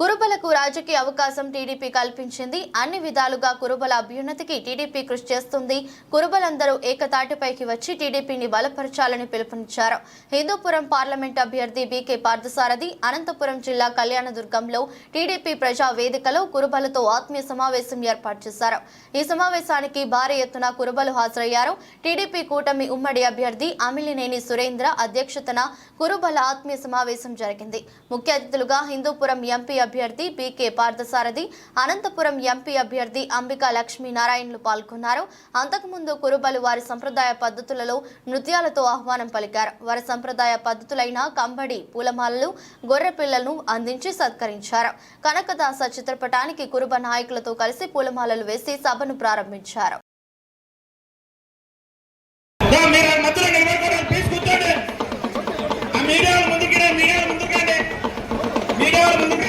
కురుబలకు రాజకీయ అవకాశం టీడీపీ కల్పించింది. అన్ని విధాలుగా కురుబల అభ్యున్నతికి టీడీపీ కృషి చేస్తుంది. కురుబలందరూ ఏకతాటిపైకి వచ్చి టీడీపీని బలపరచాలని పిలుపునిచ్చారు. హిందూపురం పార్లమెంట్ అభ్యర్థి బీకే పార్థసారథి అనంతపురం జిల్లా కళ్యాణదుర్గంలో టీడీపీ ప్రజా వేదికలో కురుబలతో ఆత్మీయ సమావేశం ఏర్పాటు చేశారు. ఈ సమావేశానికి భారీ ఎత్తున కురుబలు హాజరయ్యారు. టీడీపీ కూటమి ఉమ్మడి అభ్యర్థి అమిలినేని సురేంద్ర అధ్యక్షతన కురుబల ఆత్మీయ సమావేశం జరిగింది. ముఖ్య అతిథులుగా హిందూపురం ఎంపీ అభ్యర్థి బీకే పార్థసారథి అనంతపురం ఎంపీ అభ్యర్థి అంబికా లక్ష్మీనారాయణలు పాల్గొన్నారు. అంతకుముందు కురుబలు వారి సంప్రదాయ పద్ధతులలో నృత్యాలతో ఆహ్వానం పలికారు. వారి సంప్రదాయ పద్ధతులైన కంబడి పూలమాలలు గొర్రె పిల్లలను అందించి సత్కరించారు. కనకదాస చిత్రపటానికి కురుబ నాయకులతో కలిసి పూలమాలలు వేసి సభను ప్రారంభించారు. మీడియా ముందుకు మీడియా వాళ్ళు మీడియా ముందుకు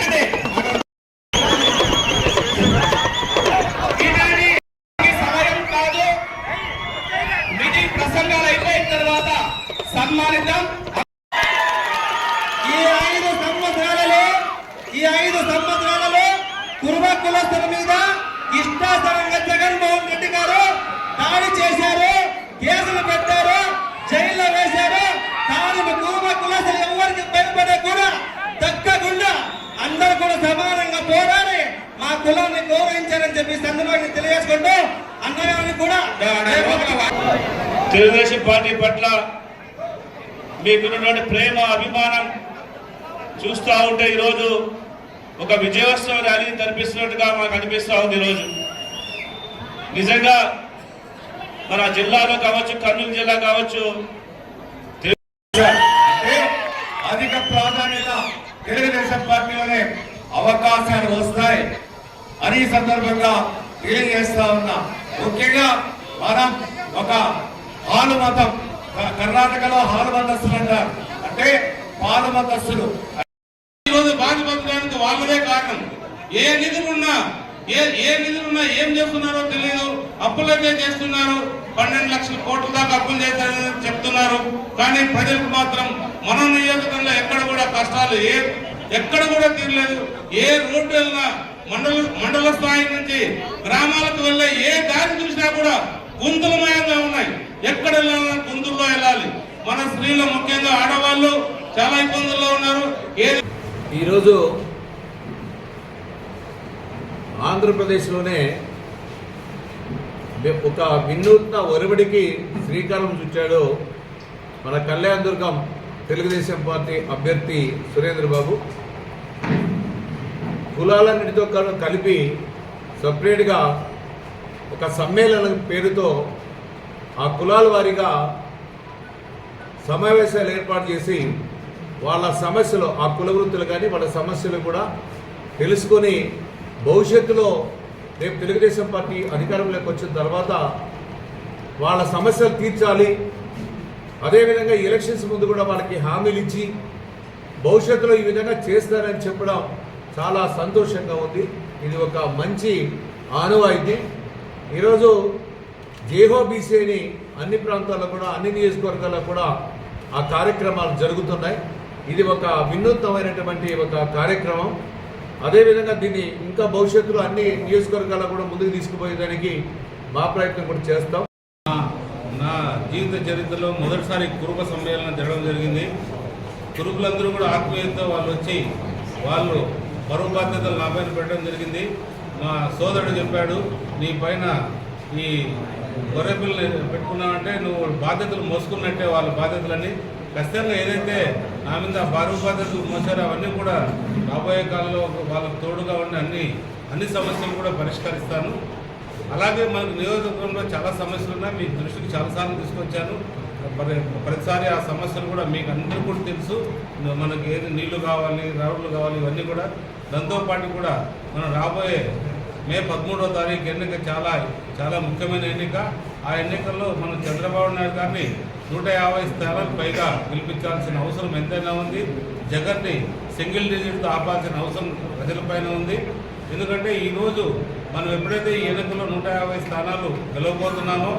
ప్రసంగాలు అయిపోయిన తర్వాత సన్మానిద్దాం. ఈ ఐదు సంవత్సరాలలో ఈ ఐదు సంవత్సరాలలో కుర్మ కులస్తుల మీద ఇష్టాసరంగా జగన్మోహన్ రెడ్డి గారు దాడి చేశారు కేసులు పెట్టారు జైల్లో వేశారు. తాను కుర్మ కులస్తులు ఎవరికి భయపడే కూడా తగ్గకుండా అందరూ కూడా సమానంగా పోరాడి మా కులాన్ని గౌరవించారని చెప్పి సందర్భాన్ని సందర్భంగా తెలియజేసుకుంటూ అన్నగారిని కూడా తెలుగుదేశం పార్టీ పట్ల మీకున్నటువంటి ప్రేమ అభిమానం చూస్తూ ఉంటే ఈరోజు ఒక విజయోత్సవ ర్యాలీని కనిపిస్తున్నట్టుగా మాకు అనిపిస్తూ ఉంది ఈరోజు. నిజంగా మన జిల్లాలో కావచ్చు కర్నూలు జిల్లా కావచ్చు అంటే అధిక ప్రాధాన్యత తెలుగుదేశం పార్టీలోనే అవకాశాలు వస్తాయి. అని సందర్భంగా తెలియజేస్తా ఉన్నా. ముఖ్యంగా మనం ఒక హాలు మతం కర్ణాటకలో హాలు మతస్థులు అంటారు. అంటే పాలు మతస్థులు ఈరోజు బాధ బతకడానికి వాళ్ళదే కారణం. ఏ నిధులున్నా ఏ ఏ నిధులున్నా ఏం చేస్తున్నారో తెలియదు. అప్పులైతే చేస్తున్నారు. పన్నెండు లక్షల కోట్ల దాకా అప్పులు చేశారని చెప్తున్నారు. కానీ ప్రజలకు మాత్రం మన నియోజకవర్గంలో ఎక్కడ కూడా కష్టాలు ఏ ఎక్కడ కూడా తీరలేదు. ఏ రోడ్డు వెళ్ళినా మండల మండల స్థాయి నుంచి గ్రామాలకు వెళ్ళే ఏ దారి చూసినా కూడా గుంతులమయంగా ఉన్నాయి. ఎక్కడ వెళ్ళాలన్నా గుంతుల్లో వెళ్ళాలి. మన స్త్రీలు ముఖ్యంగా ఆడవాళ్ళు చాలా ఇబ్బందుల్లో ఉన్నారు. ఈరోజు ఆంధ్రప్రదేశ్లోనే ఒక వినూత్న ఒరవడికి శ్రీకారం చుట్టాడు మన కళ్యాణ్ దుర్గం తెలుగుదేశం పార్టీ అభ్యర్థి సురేంద్ర బాబు కులాలన్నిటితో కలిపి సపరేట్గా ఒక సమ్మేళనం పేరుతో ఆ కులాల వారీగా సమావేశాలు ఏర్పాటు చేసి వాళ్ళ సమస్యలు ఆ కుల వృత్తులు కానీ వాళ్ళ సమస్యలు కూడా తెలుసుకొని భవిష్యత్తులో రేపు తెలుగుదేశం పార్టీ అధికారంలోకి వచ్చిన తర్వాత వాళ్ళ సమస్యలు తీర్చాలి. అదేవిధంగా ఎలక్షన్స్ ముందు కూడా వాళ్ళకి హామీలు ఇచ్చి భవిష్యత్తులో ఈ విధంగా చేస్తారని చెప్పడం చాలా సంతోషంగా ఉంది. ఇది ఒక మంచి ఆనవాయితీ. ఈరోజు జేహో బీసీని అన్ని ప్రాంతాల్లో కూడా అన్ని నియోజకవర్గాల్లో కూడా ఆ కార్యక్రమాలు జరుగుతున్నాయి. ఇది ఒక వినూత్నమైనటువంటి ఒక కార్యక్రమం. అదేవిధంగా దీన్ని ఇంకా భవిష్యత్తులో అన్ని నియోజకవర్గాల్లో కూడా ముందుకు తీసుకుపోయేదానికి మా ప్రయత్నం కూడా చేస్తాం. నా జీవిత చరిత్రలో మొదటిసారి కురుబ సమ్మేళనం జరగడం జరిగింది. కురుకులందరూ కూడా ఆత్మీయతతో వాళ్ళు వచ్చి వాళ్ళు పరువు బాధ్యతలు నా పైన పెట్టడం జరిగింది. మా సోదరుడు చెప్పాడు నీ పైన ఈ గొర్రె పిల్లలు పెట్టుకున్నావంటే నువ్వు బాధ్యతలు మోసుకున్నట్టే వాళ్ళ బాధ్యతలన్నీ. ఖచ్చితంగా ఏదైతే నా మీద బరువు బాధ్యతలు మోసారో అవన్నీ కూడా రాబోయే కాలంలో వాళ్ళకు తోడుగా ఉండి అన్ని అన్ని సమస్యలు కూడా పరిష్కరిస్తాను. అలాగే మనకు నియోజకవర్గంలో చాలా సమస్యలు ఉన్నాయి. మీ దృష్టికి చాలాసార్లు తీసుకొచ్చాను. ప్రతిసారి ఆ సమస్యలు కూడా మీకు అందరికీ కూడా తెలుసు. మనకి ఏది నీళ్ళు కావాలి రావులు కావాలి ఇవన్నీ కూడా. దాంతోపాటు కూడా మనం రాబోయే మే పదమూడవ తారీఖు ఎన్నిక చాలా చాలా ముఖ్యమైన ఎన్నిక. ఆ ఎన్నికల్లో మనం చంద్రబాబు నాయుడు గారిని నూట యాభై స్థానాలకు పైగా గెలిపించాల్సిన అవసరం ఎంతైనా ఉంది. జగన్ని సింగిల్ డిజిట్తో ఆపాల్సిన అవసరం ప్రజలపైన ఉంది. ఎందుకంటే ఈరోజు మనం ఎప్పుడైతే ఈ ఎన్నికల్లో నూట యాభై స్థానాలు గెలవబోతున్నామో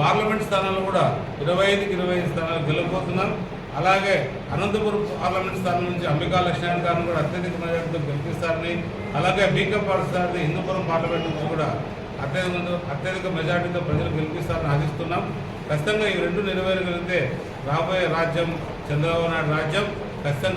పార్లమెంట్ స్థానాలు కూడా ఇరవై ఐదుకి ఇరవై ఐదు స్థానాలు గెలవబోతున్నాం. అలాగే అనంతపురం పార్లమెంట్ స్థానం నుంచి అంబికా లక్ష్మణ్ గారిని కూడా అత్యధిక మెజార్టీతో గెలిపిస్తారని అలాగే బీకే పార్టీ హిందూపురం పార్లమెంట్ నుంచి కూడా అత్యధిక అత్యధిక మెజార్టీతో ప్రజలు గెలిపిస్తారని ఆశిస్తున్నాం. ఖచ్చితంగా ఈ రెండు నెరవేరగలిగితే రాబోయే రాజ్యం చంద్రబాబు నాయుడు రాజ్యం ఖచ్చితంగా